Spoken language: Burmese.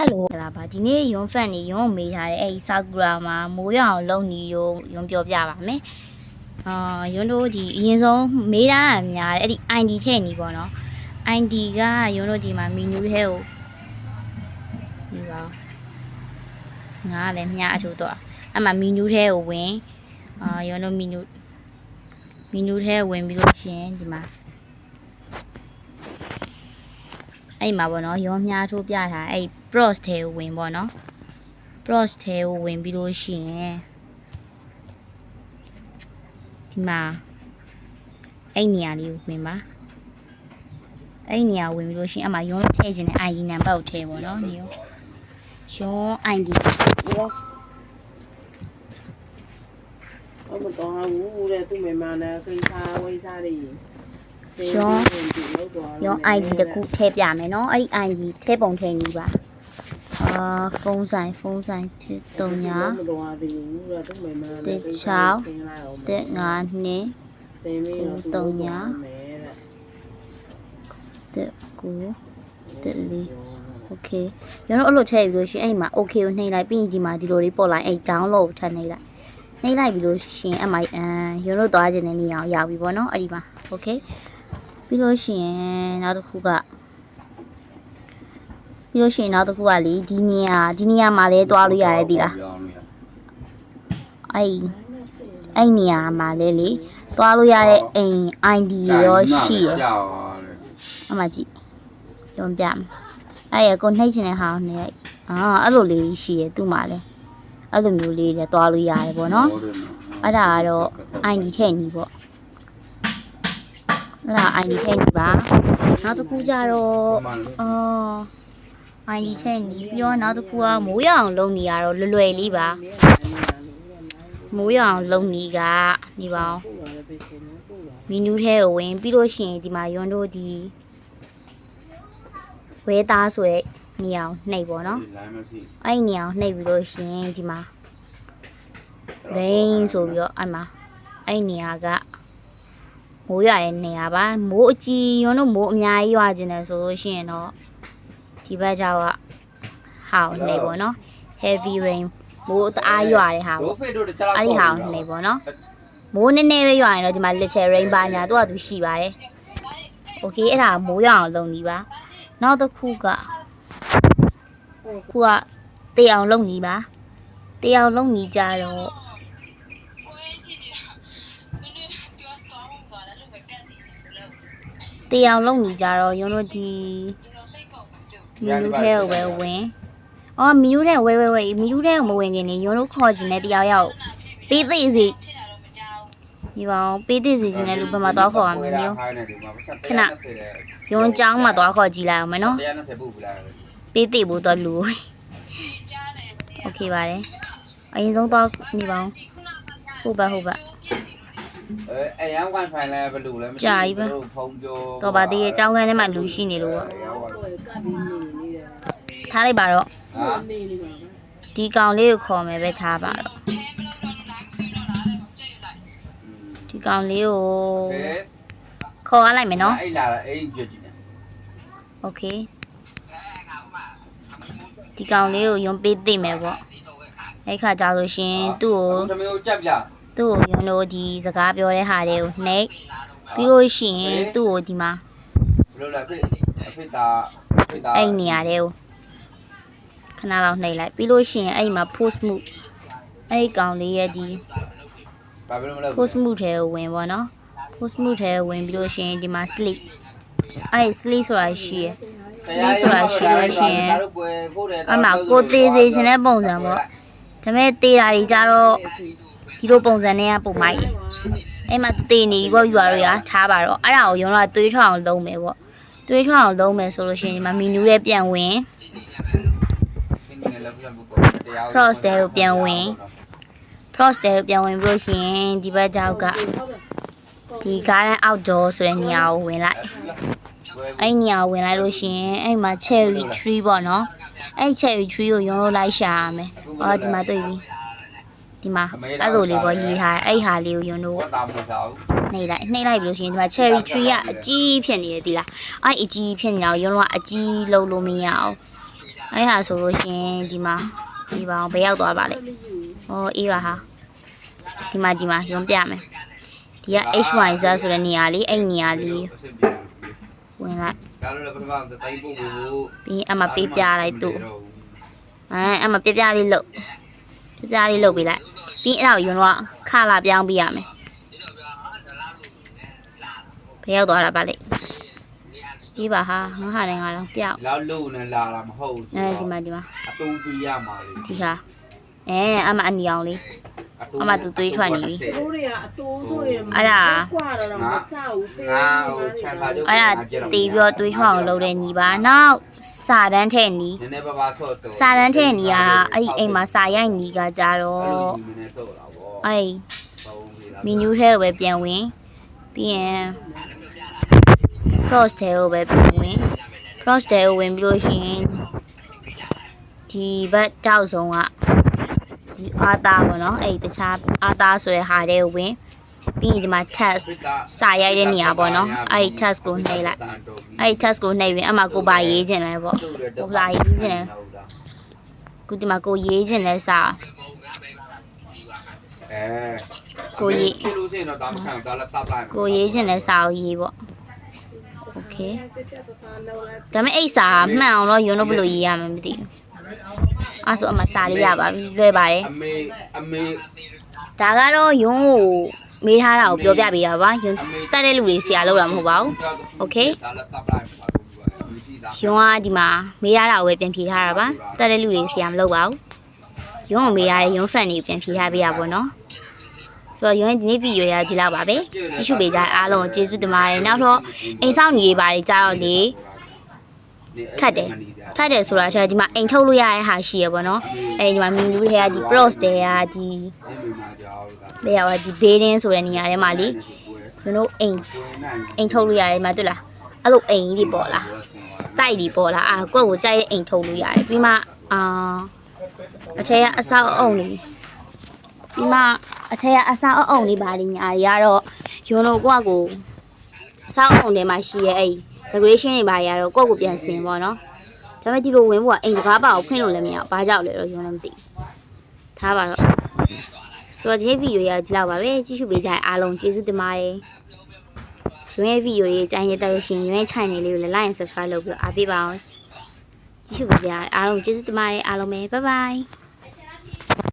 ဟယ်လိုလာပါဒီနေ့ယွန်းဖန်နေယွန်းကိုမေးထားတဲ့အဲ့ဒီဆာကူရာမှာမိုးရအောင်လုပ်နေရောယွန်းပြောပြပါမယ်အာယွန်းတို့ဒီအရင်ဆုံးမေးထားတာများတယ်အဲ့ဒီ ID ထည့်နေပေါ့နော် ID ကယွန်းတို့ဒီမှာမီနူးထဲကိုဒီပါငါလည်းမြားအချို့တော့အဲ့မှာမီနူးထဲကိုဝင်အာယွန်းတို့မီနူးမီနူးထဲဝင်ပြီးလို့ရှရင်ဒီမှာအဲ့မှာပေါ့နော်ရောမြားထိုးပြထားအဲ့ pros ထဲကိုဝင်ပေါ့နော် pros ထဲကိုဝင်ပြီးလို့ရှိရင်ဒီမှာအဲ့နေရာလေးကိုဝင်ပါအဲ့နေရာဝင်ပြီးလို့ရှိရင်အမှရုံးထည့်ခြင်းနဲ့ ID နံပါတ်ကိုထည့်ပေါ့နော်ဒီရောရုံး ID ရောအမတော်ဘူးတဲ့သူ့မိမနဲ့ခိစားဝိစားတွေရုံး ID တခုထည့်ပြမယ်နော်အဲ့ဒီ ID ထည့်ပုံထည့်နေပါ အာဖုန်းဆိုင်ဖုန်းဆိုင်ချစ်တုံညာ မတော်သေးဘူးတဲ့သူ့မိမနဲ့ တက်6 တက်9နှစ် စင်းပြီးတော့သူ့ညာမယ်တဲ့ တက်9တက်4 โอเคကျွန်တော်အဲ့လိုထည့်ပြီးလို့ရှိရင်အဲ့မှာ okay ကိုနှိပ်လိုက်ပြီးရင်ဒီမှာဒီလိုလေးပေါ်လိုက်အဲ့ download ကိုထပ်နှိပ်လိုက်နှိပ်လိုက်ပြီးလို့ရှိရင်အဲ့မှာအမ်ကျွန်တော်သွားခြင်းတဲ့နေရာကိုရောက်ပြီပေါ့နော်အဲ့ဒီမှာ okay ပြီးလို့ရှိရင်နောက်တစ်ခုက ပြီးလို့ရှိရင်နောက်တစ်ခုကလေဒီနေရာဒီနေရာမှာလဲသွားလို့ရတယ်ဒီလားအဲ့အဲ့နေရာမှာလဲလေသွားလို့ရတဲ့အိမ် ID ရောရှိရယ်ကြောက်အမကြည့်ရုံပြမယ်အဲ့ရကိုနှိပ်ချင်တဲ့ဟာကိုနှိပ်လိုက်အာအဲ့လိုလေးရှိရသူ့မှာလဲအဲ့လိုမျိုးလေးလဲတွားလို့ရတယ်ပေါ့နော်အဲ့ဒါကတော့ ID ထည့်နေပေါ့အဲ့ဒါ ID ထည့်နေပါနောက်တစ်ခုကြတော့အော် ID ထည့်နေပြီးတော့နောက်တစ်ခုကမိုးရအောင်လုပ်နေရတော့လွယ်လွယ်လေးပါမိုးရအောင်လုပ်နေကဒီပါအောင်ပို့ရတယ်ပြေရှင်ပို့ရမီနူးထဲကိုဝင်ပြီးလို့ရှိရင်ဒီမှာယွန်းတို့ဒီဝဲသားဆိုတဲ့နေရာကိုနှိပ်ပေါ့နော်လိုင်းမရှိအဲ့ဒီနေရာကိုနှိပ်ပြီးလို့ရှိရင်ဒီမှာ rain ဆိုပြီးတော့အဲ့မှာအဲ့ဒီနေရာကမိုးရတဲ့နေရာပါမိုးအကြီးယွန်းတို့မိုးအများကြီးရွာခြင်းတယ်ဆိုလို့ရှိရင်တော့ ဒီဘက်ကျတော့ဟာကိုနှိပ်ပေါ့နော် heavy rain မိုးတအားရွာတဲ့ဟာပေါ့တို့ဖေတို့တခြားအဲ့ဒီဟာကိုနှိပ်ပေါ့နော်မိုးနည်းနည်းပဲရွာရင်တော့ဒီမှာ little rain ပါညာသူကသူရှိပါတယ်။ Okay အဲ့ဒါမိုးရအောင်လုပ်နေပါ။နောက်တစ်ခုကခုကတေးအောင်လုပ်နေပါ။တေးအောင်လုပ်နေကြတော့တေးအောင်လုပ်နေကြတော့ရုံးတို့ဒီ မီနူးထဲကိုပဲဝင်။အော်မီနူးထဲဝဲဝဲဝဲမီနူးထဲကိုမဝင်ခင်နေရုံးတို့ခေါ်ချင်တဲ့တရားရောက်ပေးသိစီဒီပါအောင်ပေးသိစီခြင်းတဲ့လူဘယ်မှာသွားခေါ်ရမလဲမျိုး ရုံးချောင်းမှာသွားခေါ်ကြည့်လိုက်အောင်မယ်နော် 120ပုတ်ပြလာတယ် ပေးသိဖို့တော့လူโอเคပါတယ်အရင်ဆုံးတော့နေပါအောင်ဟုတ်ပါဟုတ်ပါ အဲအရန် wifi လဲဘယ်လိုလဲဖုန်းပြော တော့ပါသေးရဲ့အကြောင်းကန်းထဲမှာလူရှိနေလို့ပေါ့ ကပ်ပြီးနေနေတယ် ထားလိုက်ပါတော့ ဟာ နေနေပါ ဒီကောင်လေးကိုခေါ်မယ်ပဲထားပါတော့ဒီကောင်လေးကို ကဲ ခေါ်ရလိုက်မယ်နော် အဲ့လာအဲ့ကြည့်ကြည့်နေ โอเคဒီကောင်လေးကိုယုံပေးသိမယ်ပေါ့အဲ့ခါကြလို့ရှင်သူ့ကို တမျိုးကြက်ပြ သူ့ကိုယွန်းတို့ဒီစကားပြောတဲ့ဟာတွေကိုနှိပ်ပြီးလို့ရှိရင်သူ့ကိုဒီမှာ ဘယ်လိုလဲဖေအဖေတာဖေတာ အဲ့ဒီနေရာတွေကို ခဏလောက်နှိပ်လိုက်ပြီးလို့ရှိရင်အဲ့ဒီမှာ post မှုအဲ့ဒီကောင်လေးရဲ့ဒီဘာဘယ်လိုမလဲ post မှုထဲကိုဝင်ပေါ့နော် post မှုထဲကိုဝင်ပြီးလို့ရှိရင်ဒီမှာ sleep အဲ့ဒီ sleep ဆိုတာရှိရယ် sleep ဆိုတာရှိလို့ရှိရင်အမှကိုသေးစေခြင်းတဲ့ပုံစံပေါ့ဒါပေမဲ့တေးတာတွေကြတော့ဒီလိုပုံစံနဲ့ကပုံမိုက်တယ်အဲ့မှာတေးနေပြီပေါ့ယူရတော့ရထားပါတော့အဲ့ဒါကိုရုံတော့သွေးထွက်အောင်လုံးမယ်ပေါ့သွေးထွက်အောင်လုံးမယ်ဆိုလို့ရှိရင်ဒီမှာမီနူးရဲ့ပြန်ဝင် cross တဲ့ကိုပြန်ဝင် cross တဲ့ကိုပြန်ဝင်ပြီးလို့ရှိရင်ဒီဘက်ကြောက်ကဒီ garden outdoor ဆိုတဲ့နေရာကိုဝင်လိုက်အဲ့ဒီနေရာကိုဝင်လိုက်လို့ရှိရင်အဲ့မှာ cherry tree ပေါ့နော်အဲ့ cherry tree ကိုရုံလို့လိုက်ရှာရမယ်အော်ဒီမှာတွေ့ပြီဒီမှာအဲ့လိုလေးပေါ့ရေးထားတယ်အဲ့ဟာလေးကိုရုံလို့တာမလို့စားဘူးနှိပ်လိုက်နှိပ်လိုက်ပြီလို့ရှိရင်ဒီမှာ cherry tree ကအကြီးဖြစ်နေတယ်ဒီလားအဲ့အကြီးဖြစ်နေတာကိုရုံတော့အကြီးလုံးလို့မရအောင်အဲ့ဟာဆိုလို့ရှရင်ဒီမှာ ဒီပါအောင်ဘယ်ရောက်သွားပါလဲဟောအေးပါဟာဒီမှာဒီမှာရုံးပြမယ်ဒီက HYZ ဆိုတဲ့နေရာလေးအဲ့နေရာလေးဝင်လိုက်ဒါလည်းပထမတိုင်းပို့ဖို့ပြီးရင်အမပေးပြလိုက်သူ့အဲအမပြပြလေးလုတ်ပြပြလေးလုတ်ပေးလိုက်ပြီးရင်အဲ့ဒါကိုရုံတော့ခလာပြောင်းပေးရမယ်ဘယ်ရောက်သွားတာပါလဲ ဒီပါဟာငါဟာလည်းငါတော့ပြောက်လောက်လို့နဲ့လာတာမဟုတ်ဘူးအဲဒီမှာဒီမှာအတူတူရမှာလေဒီဟာအဲအမအနီအောင်လေးအမသူသွေးထွက်နေပြီသူတို့တွေကအတိုးဆိုရင်အဲ့ဒါကွာတော့တော့မဆောက်ဘူးဖေးငါဟိုချန်သာကျုပ်အဲ့ဒါတီးပြီးတော့သွေးချွအောင်လုပ်တဲ့ညီပါနောက်စာတန်းထဲ့ညီနည်းနည်းပါးပါးဆော့တော့စာတန်းထဲ့ညီကအဲ့ဒီအိမ်မှာစာရိုက်ညီကကြတော့အဲ့လိုနည်းနည်းဆော့တာပေါ့အဲ့ဒီသုံးပြီလားမီနူးထဲကိုပဲပြန်ဝင်ပြီးရင် cross ထဲကိုပဲပြန်ဝင် cross ထဲကိုဝင်ပြီးလို့ရှိရင်ဒီဘက်တောက်ဆုံးကဒီအာသာပေါ့နော်အဲ့ဒီတခြားအာသာဆိုတဲ့ဟာတွေကိုဝင်ပြီးရင်ဒီမှာ test စာရိုက်တဲ့နေရာပေါ့နော်အဲ့ဒီ test ကိုနှိပ်လိုက်အဲ့ဒီ test ကိုနှိပ်ပြီးအမှကိုပါရေးခြင်းလဲပေါ့ကိုစာရေးခြင်းလဲခုဒီမှာကိုရေးခြင်းလဲစာအဲကိုကြီးဖြစ်လို့ရှိရင်တော့ဒါမခံဘူးဒါလည်းတပ်လိုက်ကိုရေးခြင်းလဲစာကိုရေးပေါ့ โอเคဒါပေမဲ့အဲ့စာမှန်အောင်တော့ရုံတော့ဘယ်လိုရေးရမလဲမသိဘူးအဲ့ဆိုအမှစာလေးရပါပြီလွယ်ပါတယ် အမေအမေ ဒါကတော့ယွန်းကိုမေးထားတာကိုပြောပြပေးတာပါယွန်းတက်တဲ့လူတွေဆရာလောက်တာမဟုတ်ပါဘူး โอเค ဒါလည်းတပ်လိုက်ပါဘူးမရှိတာ ယွန်းကဒီမှာမေးထားတာကိုပဲပြန်ဖြေထားတာပါတက်တဲ့လူတွေဆရာမလုပ်ပါဘူးယွန်းကိုမေးထားတဲ့ယွန်းဖန်တွေကိုပြန်ဖြေထားပေးရပါတော့ ဆိုတော့ယွန်းဒီနေ့ဗီဒီယိုရကြည့်လောက်ပါပဲကြည့်ရှုပေးကြတဲ့အားလုံးကိုကျေးဇူးတင်ပါတယ်နောက်တော့အိမ်ဆောင်နေရေးပါတယ်ကြားတော့လေခတ်တယ်ခတ်တယ်ဆိုတာချက်ဒီမှာအိမ်ထုတ်လို့ရတဲ့ဟာရှိရပါတော့အဲဒီမှာမီနူးတွေကဒီ pros တွေကဒီဘယ်ရောက်ဒီ bedding ဆိုတဲ့နေရာထဲမှာလေကျွန်တော်အိမ်အိမ်ထုတ်လို့ရတယ်မှာတွေ့လားအဲ့လိုအိမ်ကြီးတွေပေါ်လာတိုက်တွေပေါ်လာအာကိုယ့်ကိုကြိုက်တဲ့အိမ်ထုတ်လို့ရတယ်ပြီးမှအာအထက်ကအဆောက်အအုံတွေ ပြီးမှအထက်ကအဆောက်အအုံတွေပါလိညာတွေကတော့ယွန်းတို့ကိုယ့်ကိုအဆောက်အအုံထဲမှာရှိရဲ့အဲ့ decoration တွေပါတွေကတော့ကိုယ့်ကိုပြန်စင်ပေါ့နော်ဒါပေမဲ့ဒီလိုဝင်ဖို့ကအိမ်တကားပါကိုဖွင့်လို့လည်းမရဘူးဘာကြောက်လဲတော့ယွန်းလည်းမသိဘူးထားပါတော့ဆိုတော့ဒီဗီဒီယိုရကြည့်လောက်ပါပဲကြည့်ရှုပေးကြတဲ့အားလုံးကျေးဇူးတင်ပါတယ်ရွေးရဲ့ဗီဒီယိုလေးကြိုင်ရတဲ့လို့ရှိရင်ရွေး channel လေးကိုလည်း like and subscribe လုပ်ပြီးတော့အားပေးပါအောင်ကြည့်ရှုပေးကြတဲ့အားလုံးကျေးဇူးတင်ပါတယ်အားလုံးပဲ bye bye